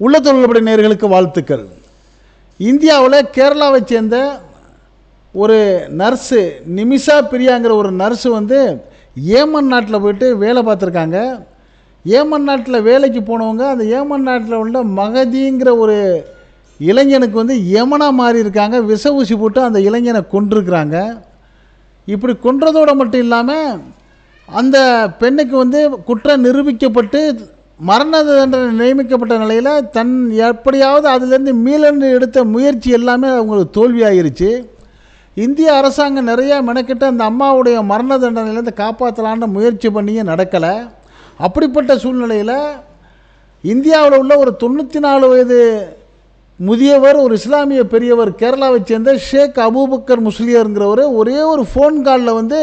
உள்ளத்தொழில்படி நேர்களுக்கு வாழ்த்துக்கள். இந்தியாவில் கேரளாவை சேர்ந்த ஒரு நர்ஸு நிமிஷா பிரியாங்கிற ஒரு நர்ஸு வந்து ஏமன் நாட்டில் போயிட்டு வேலை பார்த்துருக்காங்க. ஏமன் நாட்டில் வேலைக்கு போனவங்க அந்த ஏமன் நாட்டில் உள்ள மகதிங்கிற ஒரு இளைஞனுக்கு வந்து யமனாக மாறி இருக்காங்க. விஷ ஊசி போட்டு அந்த இளைஞனை கொண்டிருக்கிறாங்க இப்படி கொன்றதோடு மட்டும் இல்லாமல் அந்த பெண்ணுக்கு வந்து குற்றம் நிரூபிக்கப்பட்டு மரண தண்டனை நியமிக்கப்பட்ட நிலையில் தன் எப்படியாவது அதிலேருந்து மீளன்று எடுத்த முயற்சி எல்லாமே அவங்களுக்கு தோல்வியாயிருச்சு. இந்திய அரசாங்கம் நிறையா மெனக்கிட்டு அந்த அம்மாவுடைய மரண தண்டனையிலேருந்து காப்பாற்றலான்னு முயற்சி பண்ணியும் நடக்கலை. அப்படிப்பட்ட சூழ்நிலையில் இந்தியாவில் உள்ள ஒரு தொண்ணூற்றி நாலு வயது முதியவர் ஒரு இஸ்லாமிய பெரியவர் கேரளாவை சேர்ந்த ஷேக் அபூபக்கர் முஸ்லியருங்கிறவர் ஒரே ஒரு ஃபோன் காலில் வந்து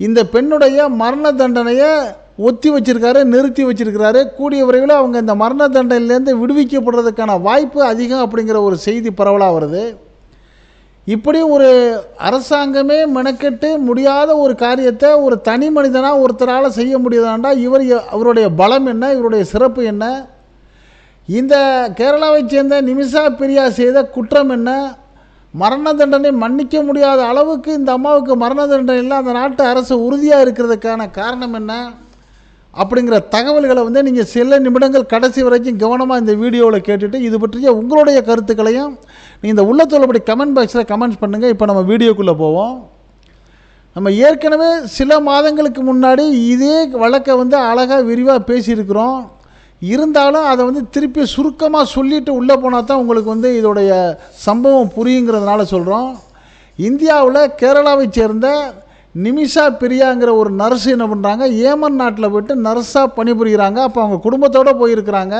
இந்த பெண்ணுடைய மரண தண்டனையை ஒத்தி வச்சிருக்காரு நிறுத்தி வச்சிருக்கிறாரு. கூடிய விரைவில் அவங்க இந்த மரண தண்டனையிலேருந்து விடுவிக்கப்படுறதுக்கான வாய்ப்பு அதிகம் அப்படிங்கிற ஒரு செய்தி பரவலாக வருது. இப்படி ஒரு அரசாங்கமே மெனக்கெட்டு முடியாத ஒரு காரியத்தை ஒரு தனி மனிதனாக ஒருத்தரால் செய்ய முடியுதாண்டா? இவர் அவருடைய பலம் என்ன? இவருடைய சிறப்பு என்ன? இந்த கேரளாவைச் சேர்ந்த நிமிஷா பிரியா செய்த குற்றம் என்ன? மரண தண்டனை மன்னிக்க முடியாத அளவுக்கு இந்த அம்மாவுக்கு மரண தண்டனையில் அந்த நாட்டு அரசு உறுதியாக இருக்கிறதுக்கான காரணம் என்ன? அப்படிங்கிற தகவல்களை வந்து நீங்கள் சில நிமிடங்கள் கடைசி வரைக்கும் கவனமாக இந்த வீடியோவில் கேட்டுட்டு இது பற்றிய உங்களுடைய கருத்துக்களையும் நீங்கள் இந்த உள்ளத்தோலப்படி கமெண்ட் பாக்ஸில் கமெண்ட்ஸ் பண்ணுங்கள் இப்போ நம்ம வீடியோக்குள்ளே போவோம். நம்ம ஏற்கனவே சில மாதங்களுக்கு முன்னாடி இதே வழக்கை வந்து அழகாக விரிவாக பேசியிருக்கிறோம். இருந்தாலும் அதை வந்து திருப்பி சுருக்கமாக சொல்லிட்டு உள்ளே போனால் தான் உங்களுக்கு வந்து இதோடைய சம்பவம் புரியுங்கிறதுனால சொல்கிறோம் இந்தியாவில் கேரளாவைச் சேர்ந்த நிமிஷா பிரியாங்கிற ஒரு நர்ஸ் என்ன பண்ணுறாங்க ஏமன் நாட்டில் போயிட்டு நர்ஸாக பணிபுரிகிறாங்க அப்போ அவங்க குடும்பத்தோடு போயிருக்கிறாங்க.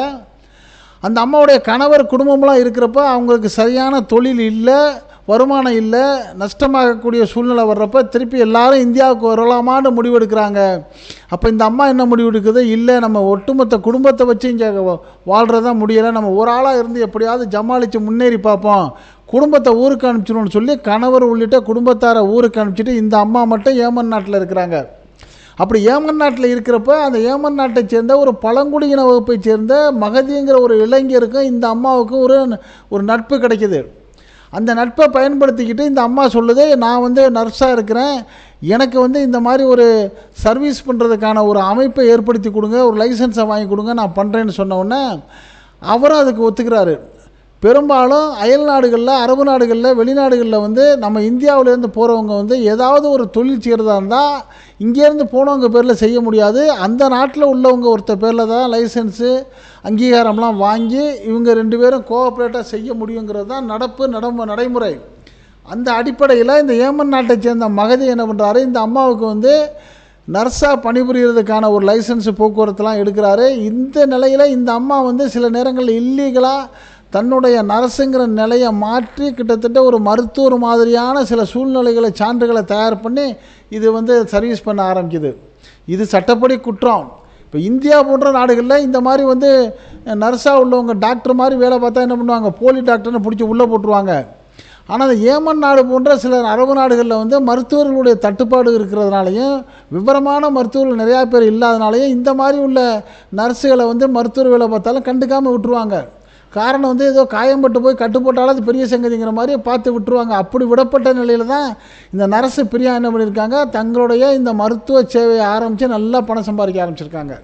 அந்த அம்மாவுடைய கணவர் குடும்பம்லாம் இருக்கிறப்ப அவங்களுக்கு சரியான தொழில் இல்லை வருமானம் இல்லை நஷ்டமாகக்கூடிய சூழ்நிலை வர்றப்ப திருப்பி எல்லாரும் இந்தியாவுக்கு வரலாமான்னு முடிவெடுக்கிறாங்க. அப்போ இந்த அம்மா என்ன முடிவெடுக்குது? இல்லை நம்ம ஒட்டுமொத்த குடும்பத்தை வச்சு இங்கே வாழ்கிறதா முடியலை. நம்ம ஒரு ஆளாக இருந்து எப்படியாவது ஜமாளித்து முன்னேறி பார்ப்போம். குடும்பத்தை ஊருக்கு அனுப்பிச்சிடும்னு சொல்லி கணவர் உள்ளிட்ட குடும்பத்தாரை ஊருக்கு அனுப்பிச்சிட்டு இந்த அம்மா மட்டும் ஏமன் நாட்டில் இருக்கிறாங்க. அப்படி ஏமன் நாட்டில் இருக்கிறப்ப அந்த ஏமன் நாட்டை சேர்ந்த ஒரு பழங்குடியின வகுப்பை சேர்ந்த மகதிங்கிற ஒரு இளைஞருக்கும் இந்த அம்மாவுக்கும் ஒரு ஒரு நட்பு கிடைக்கிது. அந்த நட்பை பயன்படுத்திக்கிட்டு இந்த அம்மா சொல்லுது நான் வந்து நர்ஸாக இருக்கிறேன் எனக்கு வந்து இந்த மாதிரி ஒரு சர்வீஸ் பண்ணுறதுக்கான ஒரு அமைப்பை ஏற்படுத்தி கொடுங்க ஒரு லைசன்ஸை வாங்கி கொடுங்க நான் பண்ணுறேன்னு சொன்ன உடனே அவரும் அதுக்கு ஒத்துக்கிறாரு. பெரும்பாலும் அயல் நாடுகளில் அரபு நாடுகளில் வெளிநாடுகளில் வந்து நம்ம இந்தியாவிலேருந்து போகிறவங்க வந்து ஏதாவது ஒரு தொழில் செய்கிறதா இருந்தால் இங்கேருந்து போனவங்க பேரில் செய்ய முடியாது. அந்த நாட்டில் உள்ளவங்க ஒருத்தர் பேரில் தான் லைசன்ஸு அங்கீகாரம்லாம் வாங்கி இவங்க ரெண்டு பேரும் கோஆப்ரேட்டாக செய்ய முடியுங்கிறது தான் நடப்பு நடம நடைமுறை. அந்த அடிப்படையில் இந்த ஏமன் நாட்டை சேர்ந்த மகதி என்ன பண்ணுறாரு இந்த அம்மாவுக்கு வந்து நர்ஸாக பணிபுரியறதுக்கான ஒரு லைசன்ஸ் போக்குவரத்துலாம் எடுக்கிறாரு. இந்த நிலையில் இந்த அம்மா வந்து சில நேரங்களில் இல்லீகலாக தன்னுடைய நர்ஸுங்கிற நிலையை மாற்றி கிட்டத்தட்ட ஒரு மருத்துவர் மாதிரியான சில சூழ்நிலைகளை சான்றுகளை தயார் பண்ணி இது வந்து சர்வீஸ் பண்ண ஆரம்பிக்குது. இது சட்டப்படி குற்றம். இப்போ இந்தியா போன்ற நாடுகளில் இந்த மாதிரி வந்து நர்ஸாக உள்ளவங்க டாக்டர் மாதிரி வேலை பார்த்தா என்ன பண்ணுவாங்க? போலி டாக்டர்னு பிடிச்சி உள்ளே போட்டுருவாங்க. ஆனால் அந்த ஏமன் நாடு போன்ற சில அரபு நாடுகளில் வந்து மருத்துவர்களுடைய தட்டுப்பாடு இருக்கிறதுனாலையும் விவரமான மருத்துவர்கள் நிறையா பேர் இல்லாதனாலையும் இந்த மாதிரி உள்ள நர்ஸுகளை வந்து மருத்துவர் வேலை பார்த்தாலும் கண்டுக்காமல் விட்டுருவாங்க. காரணம் வந்து ஏதோ காயம்பட்டு போய் கட்டு போட்டாலும் அது பெரிய சங்கதிங்கிற மாதிரி பார்த்து விட்டுருவாங்க. அப்படி விடப்பட்ட நிலையில் தான் இந்த நரசு பிரியா என்ன பண்ணியிருக்காங்க? தங்களுடைய இந்த மருத்துவ சேவையை ஆரம்பித்து நல்லா பணம் சம்பாதிக்க ஆரம்பிச்சிருக்காங்க.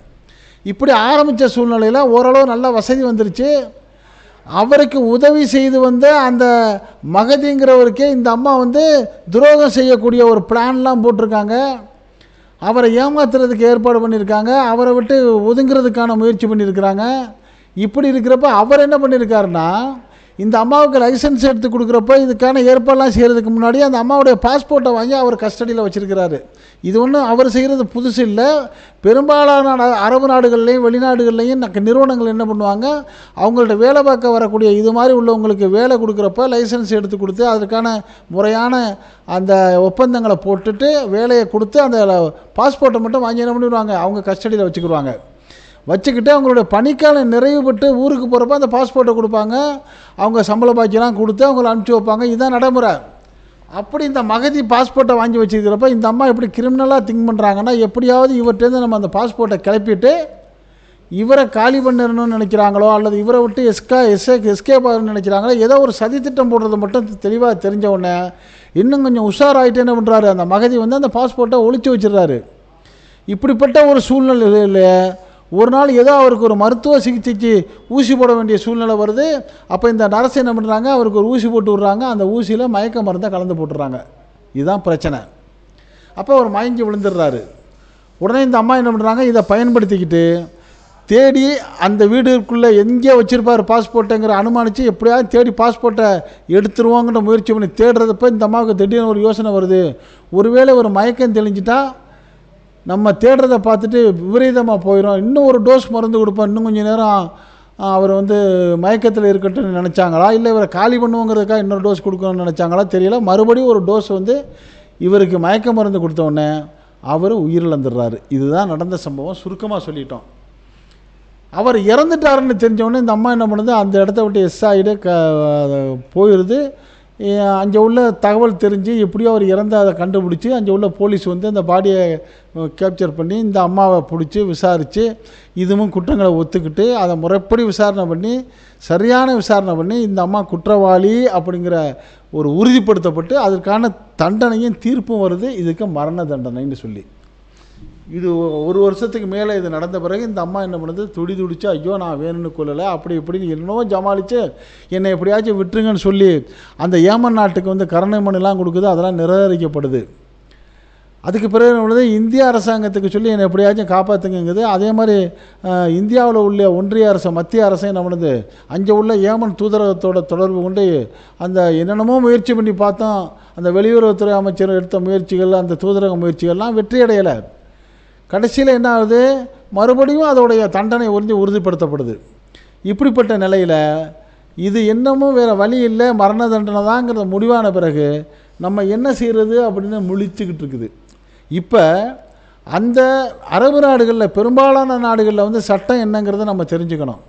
இப்படி ஆரம்பித்த சூழ்நிலையில் ஓரளவு நல்ல வசதி வந்துருச்சு. அவருக்கு உதவி செய்து வந்த அந்த மகதிங்கிறவருக்கே இந்த அம்மா வந்து துரோகம் செய்யக்கூடிய ஒரு பிளான்லாம் போட்டிருக்காங்க. அவரை ஏமாத்துறதுக்கு ஏற்பாடு பண்ணியிருக்காங்க. அவரை விட்டு ஒதுங்கிறதுக்கான முயற்சி பண்ணியிருக்கிறாங்க. இப்படி இருக்கிறப்ப அவர் என்ன பண்ணியிருக்காருன்னா இந்த அம்மாவுக்கு லைசன்ஸ் எடுத்து கொடுக்குறப்ப இதுக்கான ஏற்பாடுலாம் செய்கிறதுக்கு முன்னாடி அந்த அம்மாவுடைய பாஸ்போர்ட்டை வாங்கி அவர் கஸ்டடியில் வச்சுருக்கிறாரு. இது ஒன்றும் அவர் செய்கிறது புதுசு இல்லை. பெரும்பாலான அரபு நாடுகள்லையும் வெளிநாடுகள்லையும் நிறுவனங்கள் என்ன பண்ணுவாங்க அவங்கள்ட்ட வேலை பார்க்க வரக்கூடிய இது மாதிரி உள்ளவங்களுக்கு வேலை கொடுக்குறப்ப லைசன்ஸ் எடுத்து கொடுத்து அதற்கான முறையான அந்த ஒப்பந்தங்களை போட்டுட்டு வேலையை கொடுத்து அந்த பாஸ்போர்ட்டை மட்டும் வாங்கி என்ன பண்ணிடுவாங்க அவங்க கஸ்டடியில் வச்சுக்கிடுவாங்க. வச்சுக்கிட்டு அவங்களுடைய பணிக்காலம் நிறைவு பெற்று ஊருக்கு போகிறப்ப அந்த பாஸ்போர்ட்டை கொடுப்பாங்க. அவங்க சம்பள பாக்கியெல்லாம் கொடுத்து அவங்கள அனுப்பிச்சி வைப்பாங்க. இதுதான் நடைமுறை. அப்படி இந்த மகதி பாஸ்போர்ட்டை வாங்கி வச்சுக்கிறப்ப இந்த அம்மா எப்படி கிரிமினலாக திங்க் பண்ணுறாங்கன்னா எப்படியாவது இவர்கிட்டேருந்து நம்ம அந்த பாஸ்போர்ட்டை கிளப்பிட்டு இவரை காலி பண்ணிடணும்னு நினைக்கிறாங்களோ அல்லது இவரை விட்டு எஸ்கா எஸ்ஏ எஸ்கேப் ஆகணும்னு நினைக்கிறாங்களோ ஏதோ ஒரு சதி திட்டம் போடுறது மட்டும் தெளிவாக தெரிஞ்ச உடனே இன்னும் கொஞ்சம் உஷாராகிட்டு என்ன பண்ணுறாரு அந்த மகதி வந்து அந்த பாஸ்போர்ட்டை ஒழிச்சு வச்சிடுறாரு. இப்படிப்பட்ட ஒரு சூழ்நிலையில் ஒரு நாள் ஏதோ அவருக்கு ஒரு மருத்துவ சிகிச்சைக்கு ஊசி போட வேண்டிய சூழ்நிலை வருது. அப்போ இந்த நரசு என்ன பண்ணுறாங்க அவருக்கு ஒரு ஊசி போட்டு விட்றாங்க. அந்த ஊசியில் மயக்க மருந்தை கலந்து போட்டுறாங்க. இதுதான் பிரச்சனை. அப்போ அவர் மயங்கி விழுந்துடுறாரு. உடனே இந்த அம்மா என்ன பண்ணுறாங்க இதை பயன்படுத்திக்கிட்டு தேடி அந்த வீடுக்குள்ளே எங்கே வச்சுருப்பார் பாஸ்போர்ட்டுங்கிற அனுமானித்து எப்படியாவது தேடி பாஸ்போர்ட்டை எடுத்துருவோங்கிற முயற்சி பண்ணி தேடுறதப்ப இந்த அம்மாவுக்கு திடீர்னு ஒரு யோசனை வருது. ஒருவேளை ஒரு மயக்கம் தெளிஞ்சிட்டா நம்ம தேடுறதை பார்த்துட்டு விபரீதமாக போயிடும் இன்னும் ஒரு டோஸ் மருந்து கொடுப்போம். இன்னும் கொஞ்சம் நேரம் அவர் வந்து மயக்கத்தில் இருக்கட்டும்னு நினச்சாங்களா? இல்லை இவரை காலி பண்ணுவோங்கிறதுக்காக இன்னொரு டோஸ் கொடுக்கணும்னு நினச்சாங்களா? தெரியல. மறுபடியும் ஒரு டோஸ் வந்து இவருக்கு மயக்க மருந்து கொடுத்தோடனே அவர் உயிரிழந்துடுறாரு. இதுதான் நடந்த சம்பவம். சுருக்கமாக சொல்லிட்டோம். அவர் இறந்துட்டாருன்னு தெரிஞ்சவொடனே இந்த அம்மா என்ன பண்ணுது? அந்த இடத்த விட்டு எஸ் ஆகிட்டு க போயிடுது அங்கே உள்ள தகவல் தெரிஞ்சு எப்படியோ அவர் இறந்து அதை கண்டுபிடிச்சி அங்கே உள்ள போலீஸ் வந்து அந்த பாடியை கேப்சர் பண்ணி இந்த அம்மாவை பிடிச்சி விசாரித்து இதுவும் குற்றங்களை ஒத்துக்கிட்டு அதை முறைப்படி விசாரணை பண்ணி சரியான விசாரணை பண்ணி இந்த அம்மா குற்றவாளி அப்படிங்கிற ஒரு உறுதிப்படுத்தப்பட்டு அதற்கான தண்டனையும் தீர்ப்பும் வருது. இதுக்கு மரண தண்டனைன்னு சொல்லி. இது ஒரு வருஷத்துக்கு மேலே இது நடந்த பிறகு இந்த அம்மா என்ன பண்ணுது? துடி துடிச்சு ஐயோ நான் வேணும்னு கொள்ளலை அப்படி இப்படின்னு என்னவோ ஜமாளித்து என்னை எப்படியாச்சும் விட்டுருங்கன்னு சொல்லி அந்த ஏமன் நாட்டுக்கு வந்து கருணை மனுலாம் கொடுக்குது. அதெல்லாம் நிராகரிக்கப்படுது அதுக்கு பிறகு என்ன பண்ணுது? இந்திய அரசாங்கத்துக்கு சொல்லி என்னை எப்படியாச்சும் காப்பாற்றுங்குது அதே மாதிரி இந்தியாவில் உள்ள ஒன்றிய அரசு மத்திய அரசு என்ன பண்ணுது? அங்கே உள்ள ஏமன் தூதரகத்தோட தொடர்பு கொண்டு அந்த என்னென்னமோ முயற்சி பண்ணி பார்த்தோம். அந்த வெளியுறவுத்துறை அமைச்சர் எடுத்த முயற்சிகள் அந்த தூதரக முயற்சிகள்லாம் வெற்றி அடையலை கடைசியில் என்ன ஆகுது? மறுபடியும் அதோடைய தண்டனை உறுதி உறுதிப்படுத்தப்படுது. இப்படிப்பட்ட நிலையில் இது இன்னமும் வேறு வழி இல்லை மரண தண்டனை தாங்கிறத முடிவான பிறகு நம்ம என்ன செய்கிறது அப்படின்னு முழிச்சுக்கிட்டு இருக்குது. இப்போ அந்த அரபு நாடுகளில் பெரும்பாலான நாடுகளில் வந்து சட்டம் என்னங்கிறத நம்ம தெரிஞ்சுக்கணும்.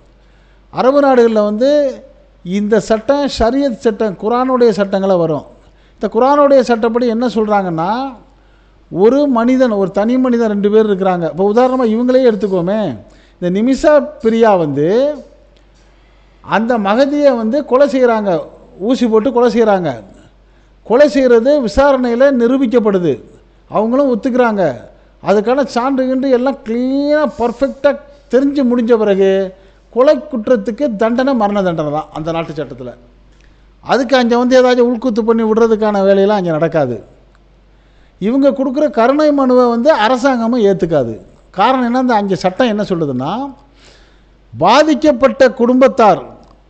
அரபு நாடுகளில் வந்து இந்த சட்டம் ஷரியத் சட்டம் குரானுடைய சட்டங்களை வரும். இந்த குரானுடைய சட்டப்படி என்ன சொல்கிறாங்கன்னா ஒரு மனிதன் ஒரு தனி மனிதன் ரெண்டு பேர் இருக்கிறாங்க. இப்போ உதாரணமாக இவங்களே எடுத்துக்கோமே. இந்த நிமிஷா பிரியா வந்து அந்த மகதியை வந்து கொலை செய்கிறாங்க ஊசி போட்டு கொலை செய்கிறாங்க கொலை செய்கிறது விசாரணையில் நிரூபிக்கப்படுது. அவங்களும் ஒத்துக்கிறாங்க. அதுக்கான சான்று கின்று எல்லாம் க்ளீனாக பர்ஃபெக்டாக தெரிஞ்சு முடிஞ்ச பிறகு கொலை குற்றத்துக்கு தண்டனை மரண தண்டனை தான் அந்த நாட்டு சட்டத்தில். அதுக்கு அங்கே வந்து ஏதாச்சும் உள்குத்து பண்ணி விடுறதுக்கான வேலையெல்லாம் அங்கே நடக்காது. இவங்க கொடுக்குற கருணை மனுவை வந்து அரசாங்கமும் ஏற்றுக்காது காரணம் என்ன அந்த அங்கே சட்டம் என்ன சொல்லுதுன்னா பாதிக்கப்பட்ட குடும்பத்தார்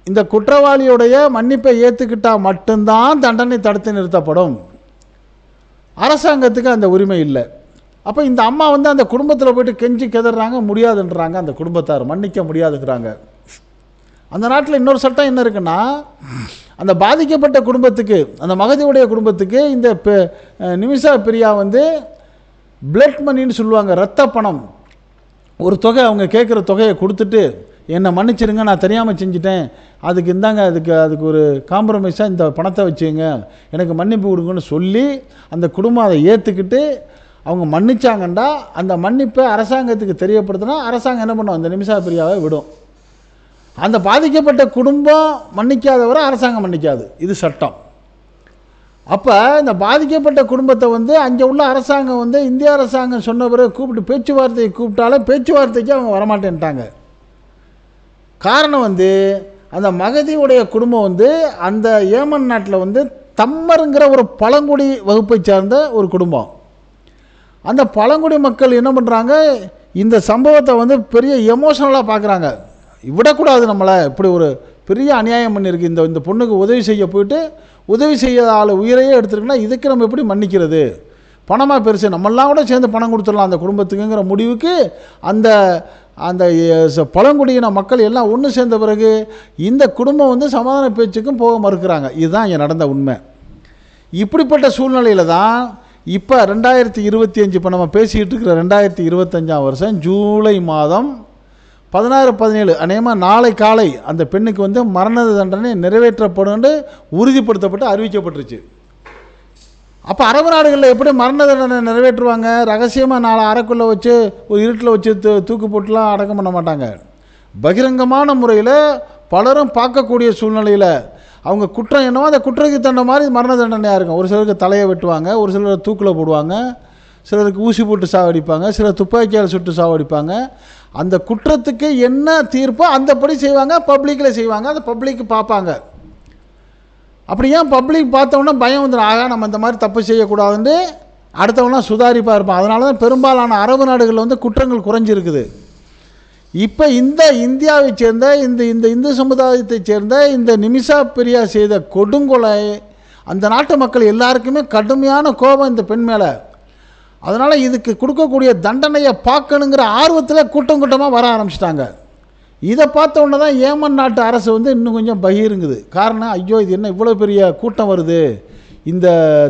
இந்த குற்றவாளியுடைய மன்னிப்பை ஏற்றுக்கிட்டால் மட்டும்தான் தண்டனை தடுத்து நிறுத்தப்படும். அரசாங்கத்துக்கு அந்த உரிமை இல்லை. அப்போ இந்த அம்மா வந்து அந்த குடும்பத்தில் போயிட்டு கெஞ்சி கெதறாங்க முடியாதுன்றாங்க. அந்த குடும்பத்தார் மன்னிக்க முடியாதுங்கிறாங்க. அந்த நாட்டில் இன்னொரு சட்டம் என்ன இருக்குன்னா அந்த பாதிக்கப்பட்ட குடும்பத்துக்கு அந்த மகதியுடைய குடும்பத்துக்கு இந்த பெ- நிமிஷா பிரியா வந்து பிளட் மணின்னு சொல்லுவாங்க ரத்த பணம். ஒரு தொகை அவங்க கேட்குற தொகையை கொடுத்துட்டு என்னை மன்னிச்சிருங்க நான் தெரியாமல் செஞ்சுட்டேன். அதுக்கு இந்தாங்க அதுக்கு அதுக்கு ஒரு காம்ப்ரமைஸாக இந்த பணத்தை வச்சுங்க எனக்கு மன்னிப்பு கொடுங்கன்னு சொல்லி அந்த குடும்பம் அதை ஏற்றுக்கிட்டு அவங்க மன்னிச்சாங்கண்டா அந்த மன்னிப்பை அரசாங்கத்துக்கு தெரியப்படுத்தினா அரசாங்கம் என்ன பண்ணும்? அந்த நிமிஷா பிரியாவை விடும். அந்த பாதிக்கப்பட்ட குடும்பம் மன்னிக்காதவரை அரசாங்கம் மன்னிக்காது. இது சட்டம். அப்போ இந்த பாதிக்கப்பட்ட குடும்பத்தை வந்து அங்கே உள்ள அரசாங்கம் வந்து இந்திய அரசாங்கம் சொன்ன பிறகு கூப்பிட்டு பேச்சுவார்த்தையை கூப்பிட்டாலே பேச்சுவார்த்தைக்கு அவங்க வரமாட்டேன்ட்டாங்க. காரணம் வந்து அந்த மகதியுடைய குடும்பம் வந்து அந்த ஏமன் நாட்டில் வந்து தம்மருங்கிற ஒரு பழங்குடி வகுப்பை சார்ந்த ஒரு குடும்பம். அந்த பழங்குடி மக்கள் என்ன பண்ணுறாங்க இந்த சம்பவத்தை வந்து பெரிய எமோஷனலாக பார்க்குறாங்க விடக்கூடாது நம்மளை. இப்படி ஒரு பெரிய அநியாயம் பண்ணியிருக்கு. இந்த இந்த பொண்ணுக்கு உதவி செய்ய போயிட்டு உதவி செய்யாத ஆள் உயிரையே எடுத்துருக்குன்னா இதுக்கு நம்ம எப்படி மன்னிக்கிறது? பணமாக பெருசு. நம்மெல்லாம் கூட சேர்ந்து பணம் கொடுத்துடலாம் அந்த குடும்பத்துக்குங்கிற முடிவுக்கு அந்த அந்த ச- பழங்குடியின மக்கள் எல்லாம் ஒன்று சேர்ந்த பிறகு இந்த குடும்பம் வந்து சமாதான பேச்சுக்கும் போக மறுக்கிறாங்க. இதுதான் இங்கே நடந்த உண்மை. இப்படிப்பட்ட சூழ்நிலையில் தான் இப்போ ரெண்டாயிரத்தி இருபத்தி அஞ்சு இப்போ நம்ம பேசிக்கிட்டு இருக்கிற ரெண்டாயிரத்தி இருபத்தஞ்சாம் வருஷம் ஜூலை மாதம் பதினாறு பதினேழு அநேகமாக நாளை காலை அந்த பெண்ணுக்கு வந்து மரண தண்டனை நிறைவேற்றப்படும் உறுதிப்படுத்தப்பட்டு அறிவிக்கப்பட்டுருச்சு. அப்போ அரபு நாடுகளில் எப்படி மரண தண்டனை நிறைவேற்றுவாங்க? ரகசியமாக நாலு அறைக்குள்ளே வச்சு ஒரு இருட்டில் வச்சு தூ தூக்கு போட்டுலாம் அடக்கம் பண்ண மாட்டாங்க. பகிரங்கமான முறையில் பலரும் பார்க்கக்கூடிய சூழ்நிலையில் அவங்க குற்றம் என்னவோ அந்த குற்றத்துக்கு தண்டனை மாதிரி மரண தண்டனையாக இருக்கும். ஒரு சிலருக்கு தலையை வெட்டுவாங்க ஒரு சிலர் தூக்கில் போடுவாங்க சிலருக்கு ஊசி போட்டு சாவடிப்பாங்க சிலர் துப்பாக்கியால் சுட்டு சாவடிப்பாங்க. அந்த குற்றத்துக்கு என்ன தீர்ப்போ அந்தப்படி செய்வாங்க பப்ளிக்கில் செய்வாங்க அந்த பப்ளிக் பார்ப்பாங்க. அப்படி ஏன் பப்ளிக் பார்த்தோன்னே பயம் வந்துடும் ஆகா நம்ம இந்த மாதிரி தப்பு செய்யக்கூடாதுன்னு அடுத்தவங்களாம் சுதாரிப்பாக இருப்பான் அதனால தான் பெரும்பாலான அரபு நாடுகளில் வந்து குற்றங்கள் குறைஞ்சிருக்குது. இப்போ இந்த இந்தியாவை சேர்ந்த இந்த இந்த இந்து சமுதாயத்தை சேர்ந்த இந்த நிமிஷா பிரியா செய்த கொடுங்கொலை அந்த நாட்டு மக்கள் எல்லாருக்குமே கடுமையான கோபம் இந்த பெண் மேலே. அதனால் இதுக்கு கொடுக்கக்கூடிய தண்டனையை பார்க்கணுங்கிற ஆர்வத்தில் கூட்டம் கூட்டமாக வர ஆரம்பிச்சிட்டாங்க. இதை பார்த்த உடனே தான் ஏமன் நாட்டு அரசு வந்து இன்னும் கொஞ்சம் பகிருங்குது காரணம் ஐயோ இது என்ன இவ்வளோ பெரிய கூட்டம் வருது? இந்த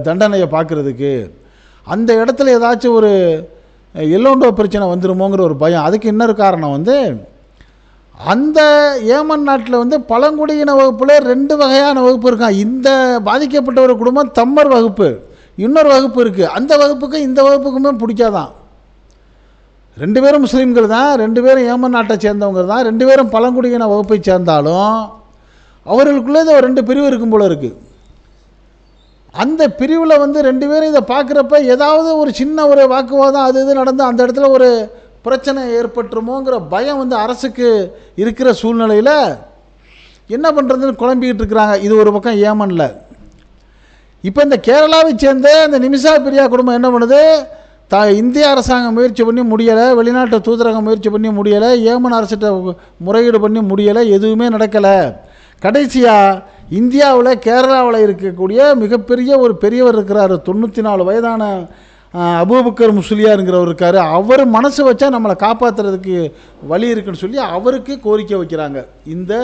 தண்டனையை பார்க்குறதுக்கு. அந்த இடத்துல ஏதாச்சும் ஒரு எல்லோண்டோ பிரச்சனை வந்துருமோங்கிற ஒரு பயம். அதுக்கு இன்னொரு காரணம் வந்து அந்த ஏமன் நாட்டில் வந்து பழங்குடியின வகுப்பில் ரெண்டு வகையான வகுப்பு இருக்கான் இந்த பாதிக்கப்பட்ட ஒரு குடும்பம் தம்மர் வகுப்பு. இன்னொரு வகுப்பு இருக்குது அந்த வகுப்புக்கும் இந்த வகுப்புக்குமே பிடிக்காதான். ரெண்டு பேரும் முஸ்லீம்கள் தான் ரெண்டு பேரும் ஏமன் நாட்டை சேர்ந்தவங்க தான் ரெண்டு பேரும் பழங்குடியின வகுப்பை சேர்ந்தாலும் அவர்களுக்குள்ளே இது ஒரு ரெண்டு பிரிவு இருக்கும் போல் இருக்குது அந்த பிரிவில் வந்து ரெண்டு பேரும் இதை பார்க்குறப்ப ஏதாவது ஒரு சின்ன ஒரு வாக்குவாதம் அது இது நடந்து அந்த இடத்துல ஒரு பிரச்சனை ஏற்பட்டுருமோங்கிற பயம் வந்து அரசுக்கு இருக்கிற சூழ்நிலையில் என்ன பண்ணுறதுன்னு குழம்பிக்கிட்டு இருக்கிறாங்க. இது ஒரு பக்கம் ஏமனில். இப்போ இந்த கேரளாவை சேர்ந்த இந்த நிமிஷா பிரியா குடும்பம் என்ன பண்ணுது? த இந்திய அரசாங்கம் முயற்சி பண்ணி முடியலை வெளிநாட்டு தூதரகம் முயற்சி பண்ணி முடியலை ஏமன் அரசிட்ட முறையீடு பண்ணி முடியலை எதுவுமே நடக்கலை. கடைசியாக இந்தியாவில் கேரளாவில் இருக்கக்கூடிய மிகப்பெரிய ஒரு பெரியவர் இருக்கிறார் தொண்ணூற்றி நாலு வயதான அபூபக்கர் முஸ்லியாருங்கிறவர் இருக்கார். அவர் மனசு வச்சா நம்மளை காப்பாற்றுறதுக்கு வழி இருக்குன்னு சொல்லி அவருக்கு கோரிக்கை வைக்கிறாங்க. இந்த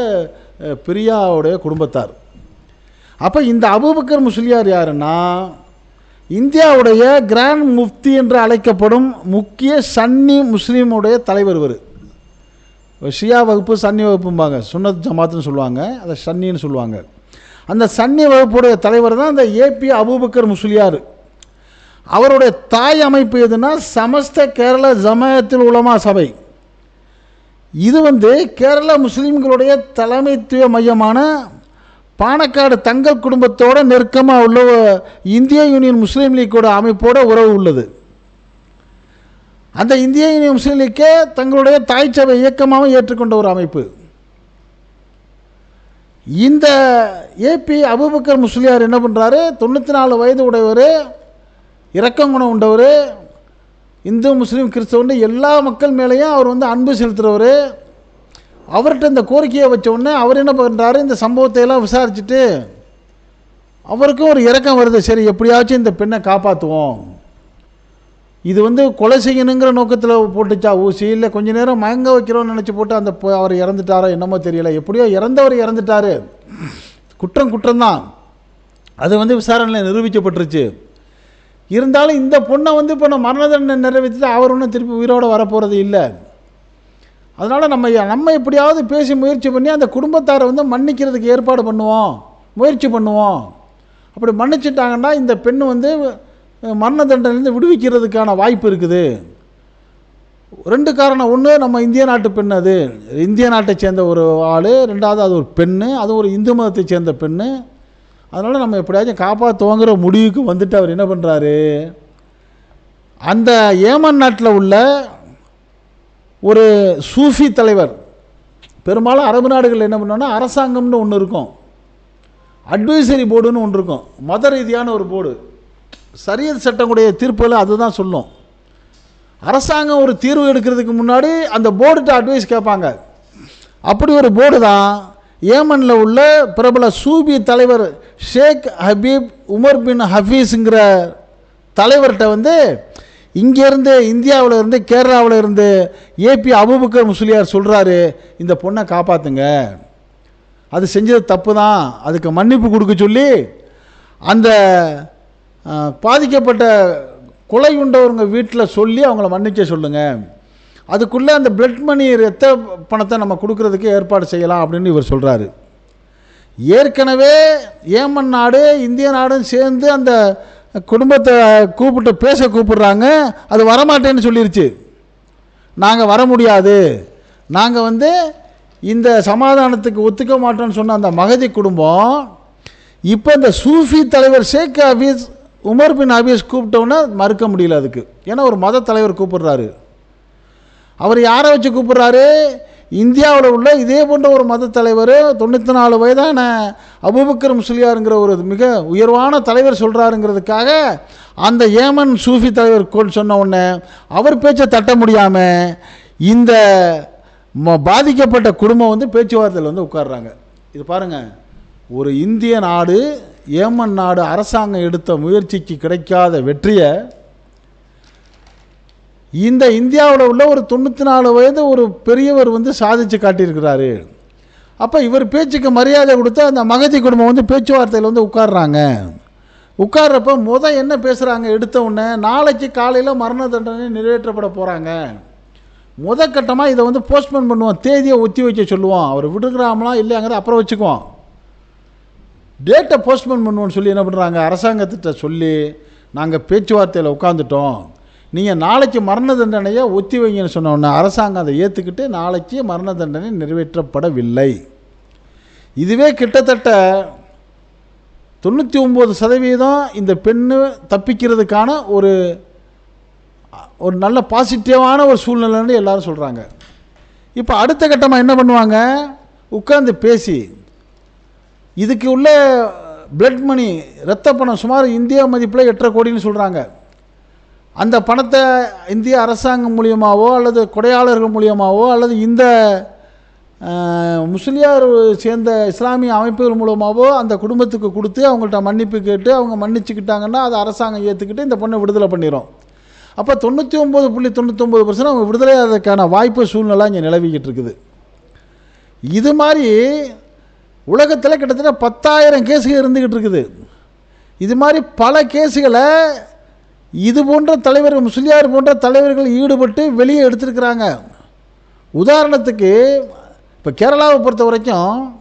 பிரியாவுடைய குடும்பத்தார். அப்போ இந்த அபுபக்கர் முஸ்லியார் யாருன்னா? இந்தியாவுடைய கிராண்ட் முஃப்தி என்று அழைக்கப்படும் முக்கிய சன்னி முஸ்லீமுடைய தலைவர் இவர். ஷியா வகுப்பு சன்னி வகுப்பும்பாங்க. சுன்னத் ஜமாத்துன்னு சொல்லுவாங்க. அதை சன்னின்னு சொல்லுவாங்க. அந்த சன்னி வகுப்புடைய தலைவர் தான் அந்த ஏபி அபூபக்கர் முஸ்லியார் அவருடைய தாய் அமைப்பு எதுனா சமஸ்த கேரள ஜமாயத்தில் உலமா சபை. இது வந்து கேரள முஸ்லீம்களுடைய தலைமைத்துவ மையமான பாணக்காடு தங்கள் குடும்பத்தோட நெருக்கமாக உள்ள இந்திய யூனியன் முஸ்லீம் லீக்கோட அமைப்போட உறவு உள்ளது. அந்த இந்திய யூனியன் முஸ்லீம் லீக்கே தங்களுடைய தாய் சபை இயக்கமாகவும் ஏற்றுக்கொண்ட ஒரு அமைப்பு. இந்த ஏபி அபுபக்கர் முஸ்லியார் என்ன பண்ணுறாரு தொண்ணூற்றி நாலு வயது உடையவர் இரக்கம் குணம் உண்டவர் இந்து முஸ்லீம் கிறிஸ்தவன் எல்லா மக்கள் மேலேயும் அவர் வந்து அன்பு செலுத்துகிறவர் அவர்கிட்ட இந்த கோரிக்கையை வச்ச அவர் என்ன பண்ணுறாரு இந்த சம்பவத்தை எல்லாம் விசாரிச்சுட்டு அவருக்கும் ஒரு இறக்கம் வருது. சரி எப்படியாச்சும் இந்த பெண்ணை காப்பாற்றுவோம் இது வந்து கொலை செய்யணுங்கிற நோக்கத்தில் போட்டுச்சா ஊசி? இல்லை கொஞ்ச நேரம் மயங்க வைக்கிறோன்னு நினச்சி போட்டு அந்த பொ- அவர் இறந்துட்டாரோ என்னமோ தெரியல. எப்படியோ இறந்தவர் இறந்துட்டாரு. குற்றம் குற்றம்தான். அது வந்து விசாரணையில் நிரூபிக்கப்பட்டுருச்சு. இருந்தாலும் இந்த பொண்ணை வந்து இப்போ நான் மரண தண்டனை நிறைவேற்றிட்டு அவர் ஒன்றும் திருப்பி உயிரோடு வரப்போகிறது இல்லை. அதனால் நம்ம நம்ம எப்படியாவது பேசி முயற்சி பண்ணி அந்த குடும்பத்தாரை வந்து மன்னிக்கிறதுக்கு ஏற்பாடு பண்ணுவோம் முயற்சி பண்ணுவோம். அப்படி மன்னிச்சிட்டாங்கன்னா இந்த பெண் வந்து மரண தண்டனையிலேருந்து விடுவிக்கிறதுக்கான வாய்ப்பு இருக்குது. ரெண்டு காரணம். ஒன்று நம்ம இந்திய நாட்டு பெண் அது. இந்திய நாட்டை சேர்ந்த ஒரு ஆள் ரெண்டாவது அது ஒரு பெண்ணு அது ஒரு இந்து மதத்தை சேர்ந்த பெண்ணு. அதனால் நம்ம எப்படியாச்சும் காப்பாற்றுவோங்கிற முடிவுக்கு வந்துட்டு அவர் என்ன பண்ணுறாரு அந்த ஏமன் நாட்டில் உள்ள ஒரு சூஃபி தலைவர். பெரும்பாலும் அரபு நாடுகள் என்ன பண்ணோன்னா அரசாங்கம்னு ஒன்று இருக்கும். அட்வைசரி போர்டுன்னு ஒன்று இருக்கும். மத ரீதியான ஒரு போர்டு. சரியத் சட்டங்களுடைய தீர்ப்புகள் அதுதான் சொல்லும். அரசாங்கம் ஒரு தீர்வு எடுக்கிறதுக்கு முன்னாடி அந்த போர்டுகிட்ட அட்வைஸ் கேட்பாங்க. அப்படி ஒரு போர்டு தான் ஏமனில் உள்ள பிரபல சூபி தலைவர் ஷேக் ஹபீப் உமர் பின் ஹஃபீஸுங்கிற தலைவர்கிட்ட வந்து இங்கேருந்து இந்தியாவில் இருந்து கேரளாவில் இருந்து ஏபி அபுபக்கர் முஸ்லியார் சொல்கிறாரு இந்த பொண்ணை காப்பாற்றுங்க அது செஞ்சது தப்பு தான் அதுக்கு மன்னிப்பு கொடுக்க சொல்லி அந்த பாதிக்கப்பட்ட கொலை உண்டவங்க வீட்டில் சொல்லி அவங்கள மன்னிக்க சொல்லுங்கள் அதுக்குள்ளே அந்த பிளட் மணி ரத்த பணத்தை நம்ம கொடுக்கறதுக்கு ஏற்பாடு செய்யலாம் அப்படின்னு இவர் சொல்கிறாரு ஏற்கனவே ஏமன் நாடு இந்திய நாடும் சேர்ந்து அந்த குடும்பத்தை கூப்பிட்டு பேச கூப்பிடுறாங்க அது வரமாட்டேன்னு சொல்லிருச்சு. நாங்கள் வர முடியாது. நாங்கள் வந்து இந்த சமாதானத்துக்கு ஒத்துக்க மாட்டோம்னு சொன்ன அந்த மகதி குடும்பம் இப்போ இந்த சூஃபி தலைவர் Sheikh Hafiz Umar bin Hafiz கூப்பிட்டோன்னே மறுக்க முடியல அதுக்கு. ஏன்னா ஒரு மத தலைவர் கூப்பிடுறாரு. அவர் யாரை வச்சு கூப்பிடுறாரு? இந்தியாவில் உள்ள இதே போன்ற ஒரு மத தலைவர் தொண்ணூற்றி நாலு வயதான அபுபக்கர் முஸ்லியாருங்கிற ஒரு மிக உயர்வான தலைவர் சொல்கிறாருங்கிறதுக்காக அந்த ஏமன் சூஃபி தலைவர் சொன்ன உடனே அவர் பேச்சை தட்ட முடியாமல் இந்த ம- பாதிக்கப்பட்ட குடும்பம் வந்து பேச்சுவார்த்தையில் வந்து உட்கார்றாங்க. இது பாருங்கள் ஒரு இந்திய நாடு ஏமன் நாடு அரசாங்கம் எடுத்த முயற்சிக்கு கிடைக்காத வெற்றியை இந்த இந்தியாவில் உள்ள ஒரு தொண்ணூற்றி நாலு வயது ஒரு பெரியவர் வந்து சாதிச்சு காட்டியிருக்கிறாரு. அப்போ இவர் பேச்சுக்கு மரியாதை கொடுத்து அந்த மகதி குடும்பம் வந்து பேச்சுவார்த்தையில் வந்து உட்காடுறாங்க உட்கார்றப்ப முத என்ன பேசுகிறாங்க எடுத்த உடனே நாளைக்கு காலையில் மரண தண்டனை நிறைவேற்றப்பட போகிறாங்க முதக்கட்டமாக இதை வந்து போஸ்ட்போன் பண்ணுவோம் தேதியை ஒத்தி வைக்க சொல்லுவோம். அவர் விடுக்கிறாமலாம் இல்லையாங்கிறத அப்புறம் வச்சுக்குவோம். டேட்டை போஸ்ட்போன் பண்ணுவோன்னு சொல்லி என்ன பண்ணுறாங்க அரசாங்கத்திட்ட சொல்லி நாங்கள் பேச்சுவார்த்தையில் உட்காந்துட்டோம் நீங்கள் நாளைக்கு மரண தண்டனையை ஒத்தி வைங்கன்னு சொன்ன அரசாங்கம் அதை ஏற்றுக்கிட்டு நாளைக்கு மரண தண்டனை நிறைவேற்றப்படவில்லை. இதுவே கிட்டத்தட்ட தொண்ணூற்றி ஒம்பது சதவீதம் இந்த பெண்ணு தப்பிக்கிறதுக்கான ஒரு ஒரு நல்ல பாசிட்டிவான ஒரு சூழ்நிலைன்னு எல்லாரும் சொல்கிறாங்க இப்போ அடுத்த கட்டமாக என்ன பண்ணுவாங்க? உட்காந்து பேசி இதுக்கு உள்ள பிளட் மணி இரத்த பணம் சுமார் இந்தியா மதிப்பில் எட்டரை கோடின்னு சொல்கிறாங்க அந்த பணத்தை இந்திய அரசாங்கம் மூலியமாகவோ அல்லது கொடையாளர்கள் மூலியமாவோ அல்லது இந்த முஸ்லியார் சேர்ந்த இஸ்லாமிய அமைப்புகள் மூலமாகவோ அந்த குடும்பத்துக்கு கொடுத்து அவங்கள்ட்ட மன்னிப்பு கேட்டு அவங்க மன்னிச்சுக்கிட்டாங்கன்னா அதை அரசாங்கம் ஏற்றுக்கிட்டு இந்த பொண்ணை விடுதலை பண்ணிடும் அப்போ தொண்ணூற்றி ஒம்பது புள்ளி தொண்ணூத்தொம்பது பர்சன்ட் அவங்க விடுதலை ஆகிறதுக்கான வாய்ப்பு சூழ்நிலை இங்கே நிலவிக்கிட்டு இருக்குது. இது மாதிரி உலகத்தில் கிட்டத்தட்ட பத்தாயிரம் கேஸுகள் இருந்துக்கிட்டு இருக்குது. இது மாதிரி பல கேஸுகளை இது போன்ற தலைவர்கள் முஸ்லியார் போன்ற தலைவர்கள் ஈடுபட்டு வெளியே எடுத்திருக்கிறாங்க. உதாரணத்துக்கு இப்போ கேரளாவை பொறுத்த வரைக்கும்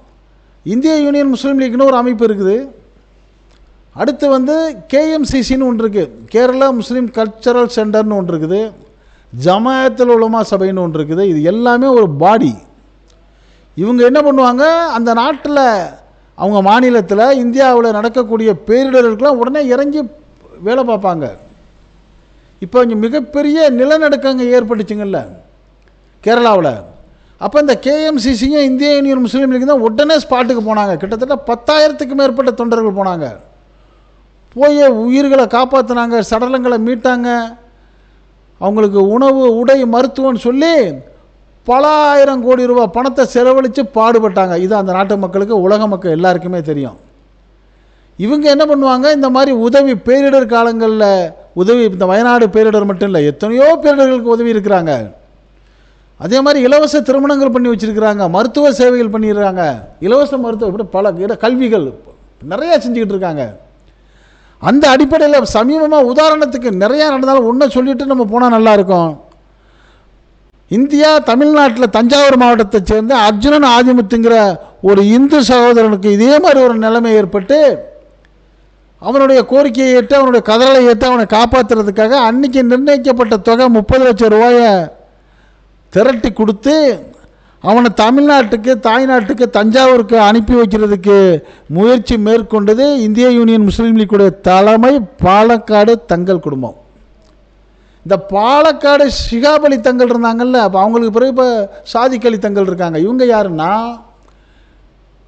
இந்திய யூனியன் முஸ்லீம் லீக்னு ஒரு அமைப்பு இருக்குது. அடுத்து வந்து கேஎம்சிசின்னு ஒன்று இருக்குது கேரளா முஸ்லீம் கல்ச்சரல் சென்டர்னு ஒன்று இருக்குது. ஜமாயத்தில் உலமா சபைன்னு ஒன்று இருக்குது. இது எல்லாமே ஒரு பாடி. இவங்க என்ன பண்ணுவாங்க? அந்த நாட்டில் அவங்க மாநிலத்தில் இந்தியாவில் நடக்கக்கூடிய பேரிடர்களுக்கெல்லாம் உடனே இறங்கி வேலை பார்ப்பாங்க. இப்போ இங்கே மிகப்பெரிய நிலநடுக்கங்க ஏற்பட்டுச்சுங்கள்ல கேரளாவில். அப்போ இந்த கேஎம்சிசியும் இந்திய யூனியன் முஸ்லீம் லீக் தான் உடனே ஸ்பாட்டுக்கு போனாங்க. கிட்டத்தட்ட பத்தாயிரத்துக்கு மேற்பட்ட தொண்டர்கள் போனாங்க. போய் உயிர்களை காப்பாற்றினாங்க சடலங்களை மீட்டாங்க. அவங்களுக்கு உணவு உடை மருத்துவம்னு சொல்லி பல ஆயிரம் கோடி ரூபாய் பணத்தை செலவழித்து பாடுபட்டாங்க. இது அந்த நாட்டு மக்களுக்கு உலக மக்கள் எல்லாருக்குமே தெரியும். இவங்க என்ன பண்ணுவாங்க? இந்த மாதிரி உதவி பேரிடர் காலங்களில் உதவி இந்த வயநாடு பேரிடர் மட்டும் இல்லை எத்தனையோ பேரிடர்களுக்கு உதவி இருக்கிறாங்க. அதே மாதிரி இலவச திருமணங்கள் பண்ணி வச்சுருக்கிறாங்க மருத்துவ சேவைகள் பண்ணிடுறாங்க. இலவச மருத்துவ இப்படி பல இட- கல்விகள் நிறையா செஞ்சுக்கிட்டு இருக்காங்க. அந்த அடிப்படையில் சமீபமாக உதாரணத்துக்கு நிறையா நடந்தாலும் ஒன்றை சொல்லிட்டு நம்ம போனால் நல்லாயிருக்கும் இந்தியா தமிழ்நாட்டில் தஞ்சாவூர் மாவட்டத்தை சேர்ந்த அர்ஜுனன் ஆதிமுத்துங்கிற ஒரு இந்து சகோதரனுக்கு இதே மாதிரி ஒரு நிலைமை ஏற்பட்டு அவனுடைய கோரிக்கையை ஏற்று அவனுடைய கதறலை ஏற்று அவனை காப்பாற்றுறதுக்காக அன்னைக்கு நிர்ணயிக்கப்பட்ட தொகை முப்பது லட்சம் ரூபாயை திரட்டி கொடுத்து அவனை தமிழ்நாட்டுக்கு தாய்நாட்டுக்கு தஞ்சாவூருக்கு அனுப்பி வைக்கிறதுக்கு முயற்சி மேற்கொண்டது இந்திய யூனியன் முஸ்லீம் லீக்குடைய தலைமை பாலக்காடு தங்கள் குடும்பம். இந்த பாலக்காடு சிகாபலி தங்கள் இருந்தாங்கல்ல அப்போ அவங்களுக்கு பிறகு இப்போ சாதிக்கலி தங்கள் இருக்காங்க. இவங்க யாருன்னா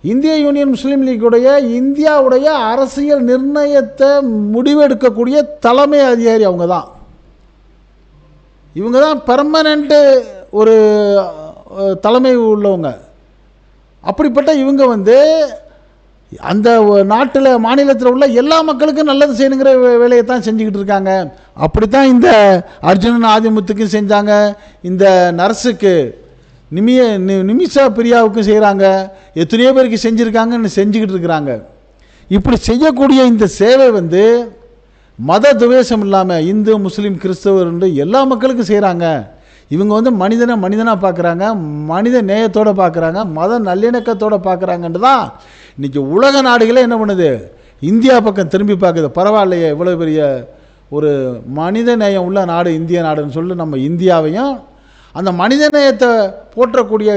இந்திய யூனியன் முஸ்லீம் லீக்குடைய இந்தியாவுடைய அரசியல் நிர்ணயத்தை முடிவெடுக்கக்கூடிய தலைமை அதிகாரி அவங்க தான் இவங்க தான் பெர்மனண்ட்டு ஒரு தலைமை உள்ளவங்க. அப்படிப்பட்ட இவங்க வந்து அந்த நாட்டில் மாநிலத்தில் உள்ள எல்லா மக்களுக்கும் நல்லது செய்யணுங்கிற வே- வேலையை தான் செஞ்சுக்கிட்டு இருக்காங்க. அப்படி தான் இந்த அர்ஜுனன் ஆதிமுத்துக்கும் செஞ்சாங்க. இந்த நர்ஸுக்கு நிமிய நி- நிமிஷா பிரியாவுக்கும் செய்கிறாங்க எத்தனையோ பேருக்கு செஞ்சுருக்காங்கன்னு செஞ்சுக்கிட்டு இருக்கிறாங்க. இப்படி செய்யக்கூடிய இந்த சேவை வந்து மத துவேஷம் இல்லாமல் இந்து முஸ்லீம் கிறிஸ்தவர் எல்லா மக்களுக்கும் செய்கிறாங்க இவங்க வந்து மனிதனை மனிதனாக பார்க்குறாங்க மனித நேயத்தோடு பார்க்குறாங்க மத நல்லிணக்கத்தோடு பார்க்குறாங்கன்ட்டு தான் இன்றைக்கி உலக நாடுகளே என்ன பண்ணுது? இந்தியா பக்கம் திரும்பி பார்க்குது பரவாயில்லையே இவ்வளோ பெரிய ஒரு மனித நேயம் உள்ள நாடு இந்திய நாடுன்னு சொல்லி நம்ம இந்தியாவையும் அந்த மனிதநேயத்தை போற்றக்கூடிய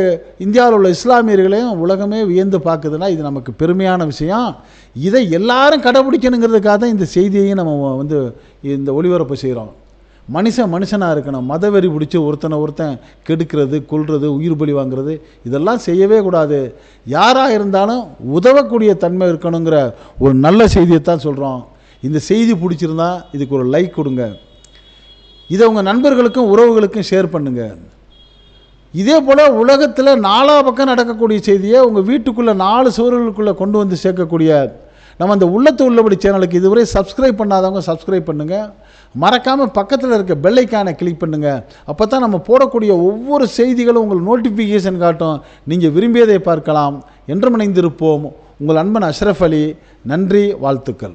இந்தியாவில் உள்ள இஸ்லாமியர்களையும் உலகமே வியந்து பார்க்குதுன்னா இது நமக்கு பெருமையான விஷயம். இதை எல்லாரும் கடைபிடிக்கணுங்கிறதுக்காக தான் இந்த செய்தியையும் நம்ம வந்து இந்த ஒளிபரப்பு செய்கிறோம் மனுஷன் மனுஷனாக இருக்கணும் மதவெறி பிடிச்சி ஒருத்தனை ஒருத்தன் கெடுக்கிறது கொல்றது உயிர் பலி வாங்குறது இதெல்லாம் செய்யவே கூடாது. யாராக இருந்தாலும் உதவக்கூடிய தன்மை இருக்கணுங்கிற ஒரு நல்ல செய்தியை தான் சொல்கிறோம் இந்த செய்தி பிடிச்சிருந்தா இதுக்கு ஒரு லைக் கொடுங்க. இதை உங்கள் நண்பர்களுக்கும் உறவுகளுக்கும் ஷேர் பண்ணுங்கள் இதே போல் உலகத்தில் நாலா பக்கம் நடக்கக்கூடிய செய்தியை உங்கள் வீட்டுக்குள்ளே நாலு சுவர்களுக்குள்ளே கொண்டு வந்து சேர்க்கக்கூடிய நம்ம அந்த உள்ளத்து உள்ளபடி சேனலுக்கு இதுவரை சப்ஸ்கிரைப் பண்ணாதவங்க சப்ஸ்கிரைப் பண்ணுங்கள் மறக்காமல் பக்கத்தில் இருக்க பெல்லைக்கானை கிளிக் பண்ணுங்கள் அப்போ தான் நம்ம போடக்கூடிய ஒவ்வொரு செய்திகளும் உங்களுக்கு நோட்டிஃபிகேஷன் காட்டும். நீங்கள் விரும்பியதை பார்க்கலாம். என்று இணைந்திருப்போம். உங்கள் அன்பன் அஷ்ரஃப் அலி. நன்றி வாழ்த்துக்கள்.